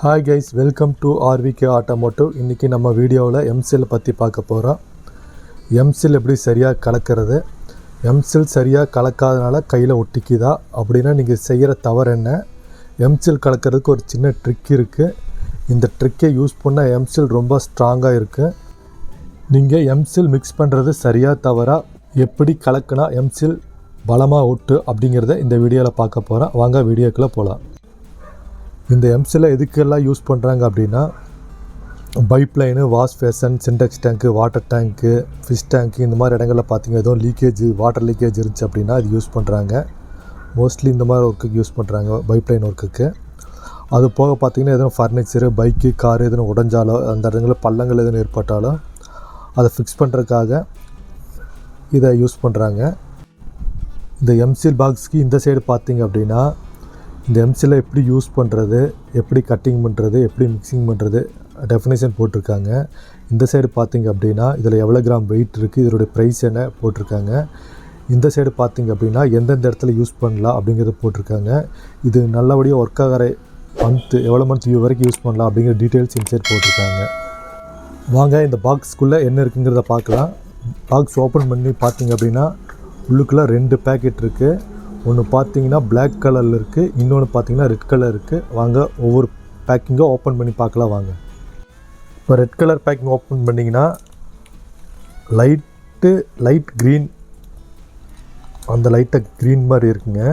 Hi guys welcome to RVK automotive இன்றைக்கி நம்ம வீடியோவில் எம்சில் பற்றி பார்க்க போகிறோம் எம்சில் எப்படி சரியாக கலக்கிறது? எம்சில் சரியாக கலக்காதனால கையில் ஒட்டிக்குதா? அப்படின்னா நீங்கள் செய்கிற தவறு என்ன? எம்சில் கலக்கிறதுக்கு ஒரு சின்ன ட்ரிக் இருக்குது இந்த ட்ரிக்கை யூஸ் பண்ணால் எம்சில் ரொம்ப ஸ்ட்ராங்காக இருக்குது நீங்கள் எம்சில் மிக்ஸ் பண்ணுறது சரியாக தவறா எப்படி கலக்குனா எம்சில் பலமாக ஒட்டு அப்படிங்கிறத இந்த வீடியோவில் பார்க்க போகிறேன் வாங்க வீடியோக்குள்ளே போகலாம் இந்த எம்சில் எதுக்கெல்லாம் யூஸ் பண்ணுறாங்க அப்படின்னா pipeline wash basin Sintex tank water tank fish tank இந்த மாதிரி இடங்களில் பார்த்தீங்க எதுவும் லீக்கேஜ் வாட்டர் லீக்கேஜ் இருந்துச்சு அப்படின்னா அது யூஸ் பண்ணுறாங்க மோஸ்ட்லி இந்த மாதிரி ஒர்க்குக்கு யூஸ் பண்ணுறாங்க பைப்லைன் ஒர்க்குக்கு அது போக பார்த்திங்கன்னா எதுவும் ஃபர்னிச்சரு பைக்கு காரு எதுவும் உடஞ்சாலோ அந்த இடங்களில் பள்ளங்கள் எதுவும் ஏற்பட்டாலோ அதை ஃபிக்ஸ் பண்ணுறதுக்காக இதை யூஸ் பண்ணுறாங்க இந்த எம்சில் பாக்ஸ்க்கு இந்த சைடு பார்த்தீங்க அப்படின்னா இந்த எம்சியில் எப்படி யூஸ் பண்ணுறது எப்படி கட்டிங் பண்ணுறது எப்படி மிக்சிங் பண்ணுறது டெஃபினேஷன் போட்டிருக்காங்க. இந்த சைடு பார்த்தீங்க அப்படின்னா இதில் எவ்வளோ கிராம் வெயிட் இருக்குது இதனுடைய ப்ரைஸ் என்ன போட்டிருக்காங்க. இந்த சைடு பார்த்திங்க அப்படின்னா எந்தெந்த இடத்துல யூஸ் பண்ணலாம் அப்படிங்கிறத போட்டிருக்காங்க. இது நல்லபடியாக ஒர்க் ஆகிற மந்த்து எவ்வளோ மந்த் வியூ வரைக்கும் யூஸ் பண்ணலாம் அப்படிங்கிற டீட்டெயில்ஸ் இன்சைட் போட்டிருக்காங்க. வாங்க இந்த பாக்ஸ்க்குள்ளே என்ன இருக்குங்கிறத பார்க்கலாம். பாக்ஸ் ஓப்பன் பண்ணி பார்த்தீங்க அப்படின்னா உள்ளுக்குள்ளே ரெண்டு பேக்கெட் இருக்குது ஒன்று பார்த்தீங்கன்னா பிளாக் கலரில் இருக்குது இன்னொன்று பார்த்தீங்கன்னா ரெட் கலர் இருக்குது வாங்க ஒவ்வொரு பேக்கிங்கும் ஓப்பன் பண்ணி பார்க்கலாம் வாங்க. இப்போ ரெட் கலர் பேக்கிங் ஓப்பன் பண்ணிங்கன்னா லைட்டு லைட் க்ரீன் அந்த லைட்டை க்ரீன் மாதிரி இருக்குங்க.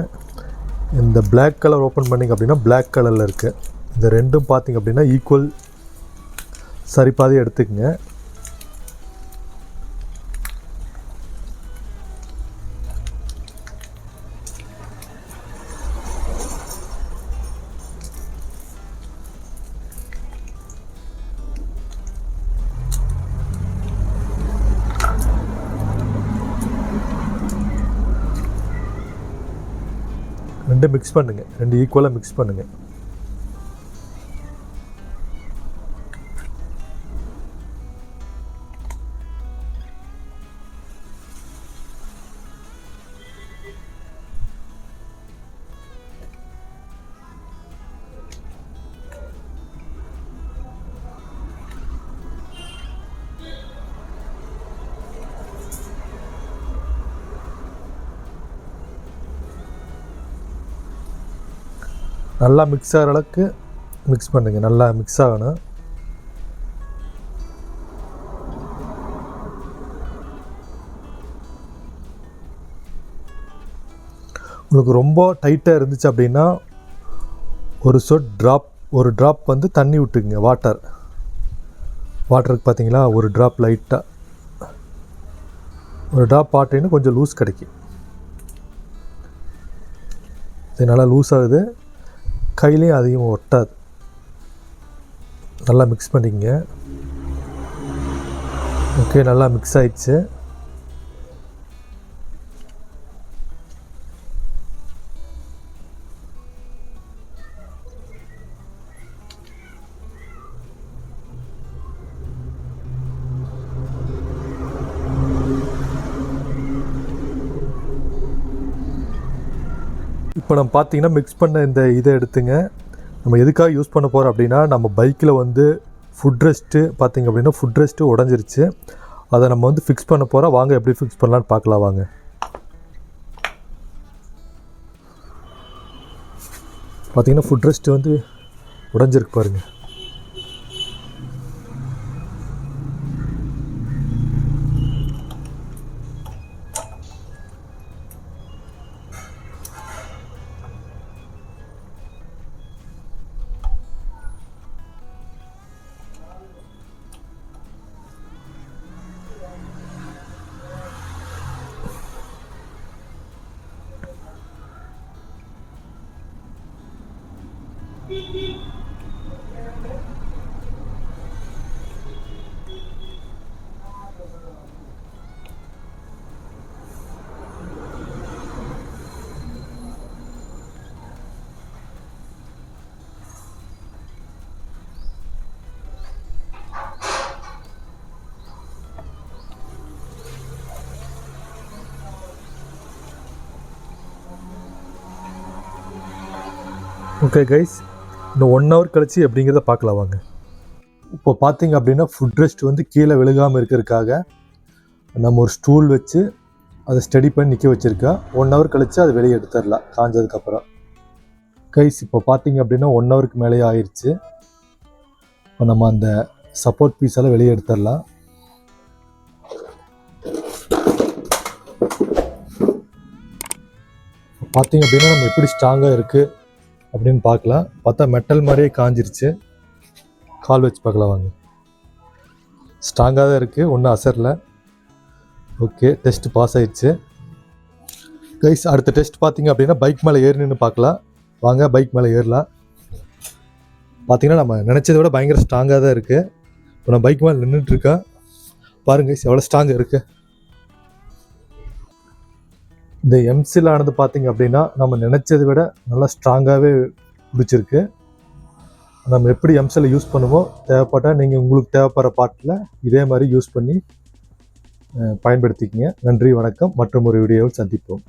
இந்த பிளாக் கலர் ஓப்பன் பண்ணிங்க அப்படின்னா பிளாக் கலரில் இருக்குது இந்த ரெண்டும் பார்த்தீங்க அப்படின்னா ஈக்குவல் சரிபாதி எடுத்துக்கங்க. ரெண்டு மிக்ஸ் பண்ணுங்கள் ரெண்டு ஈக்குவலாக மிக்ஸ் பண்ணுங்கள் நல்லா மிக்ஸ் ஆகிற அளவுக்கு மிக்ஸ் பண்ணுங்க. நல்லா மிக்ஸ் ஆகணும். உங்களுக்கு ரொம்ப டைட்டாக இருந்துச்சு அப்படின்னா ஒரு சொட் ட்ராப் ஒரு ட்ராப் வந்து தண்ணி விட்டுக்குங்க வாட்டர் வாட்டருக்கு பார்த்தீங்களா ஒரு ட்ராப் லைட்டாக ஒரு ட்ராப் பாட்டின்னு கொஞ்சம் லூஸ் கிடைக்கும். இது நல்லா லூஸ் ஆகுது. கையிலையும் அதிகமாக ஒட்டாது நல்லா மிக்ஸ் பண்ணிக்கங்க. ஓகே நல்லா மிக்ஸ் ஆயிடுச்சு. இப்போ நம்ம பார்த்தீங்கன்னா மிக்ஸ் பண்ண இந்த இதை எடுத்துங்க. நம்ம எதுக்காக யூஸ் பண்ண போகிறோம் அப்படின்னா நம்ம பைக்கில் வந்து ஃபுட் ரெஸ்ட்டு பார்த்தீங்க அப்படின்னா ஃபுட் ரெஸ்ட்டு உடஞ்சிருச்சு. அதை நம்ம வந்து ஃபிக்ஸ் பண்ண போகிறோம் வாங்க எப்படி ஃபிக்ஸ் பண்ணலான்னு பார்க்கலாம் வாங்க. பார்த்தீங்கன்னா ஃபுட் ரெஸ்ட்டு வந்து உடஞ்சிருக்கு பாருங்கள் ஓகே கைஸ் இன்னும் ஒன் ஹவர் கழிச்சு அப்படிங்கிறத பார்க்கலாம் வாங்க. இப்போ பார்த்தீங்க அப்படின்னா ஃபுட் ரெஸ்ட் வந்து கீழே விழுகாமல் இருக்கிறதுக்காக நம்ம ஒரு ஸ்டூல் வச்சு அதை ஸ்டடி பண்ணி நிற்க வச்சுருக்கோம் ஒன் ஹவர் கழித்து அதை வெளியே எடுத்துடலாம் காஞ்சதுக்கப்புறம் கைஸ் இப்போ பார்த்தீங்க அப்படின்னா ஒன் ஹவருக்கு மேலேயே ஆயிடுச்சு இப்போ நம்ம அந்த சப்போர்ட் பீஸ் எல்லாம் வெளியே எடுத்துடலாம். பார்த்தீங்க அப்படின்னா நம்ம எப்படி ஸ்ட்ராங்காக இருக்குது அப்படின்னு பார்க்கலாம். பார்த்தா மெட்டல் மாதிரியே காஞ்சிருச்சு. கால் வச்சு பார்க்கலாம் வாங்க. ஸ்ட்ராங்காக தான் இருக்குது ஒன்றும் அசரில். ஓகே டெஸ்ட் பாஸ் ஆயிடுச்சு. கைஸ் அடுத்த டெஸ்ட் பார்த்தீங்க அப்படின்னா பைக் மேலே ஏறினு பார்க்கலாம். வாங்க பைக் மேலே ஏறலாம். பார்த்தீங்கன்னா நம்ம நினச்சதை விட பயங்கர ஸ்ட்ராங்காக தான் இருக்குது இப்போ நான் பைக் மேலே நின்றுட்டுருக்கேன் பாருங்க guys, எவ்வளோ ஸ்ட்ராங்காக இருக்குது இந்த எம்சில் ஆனது பார்த்தீங்க அப்படின்னா நம்ம நினச்சதை விட நல்லா ஸ்ட்ராங்காகவே பிடிச்சிருக்கு. நம்ம எப்படி எம்சில் யூஸ் பண்ணுவோம் தேவைப்பட்டால் நீங்கள் உங்களுக்கு தேவைப்படுற பாட்டில் இதே மாதிரி யூஸ் பண்ணி பயன்படுத்திக்கிங்க. நன்றி வணக்கம். மற்றும் ஒரு வீடியோவில் சந்திப்போம்.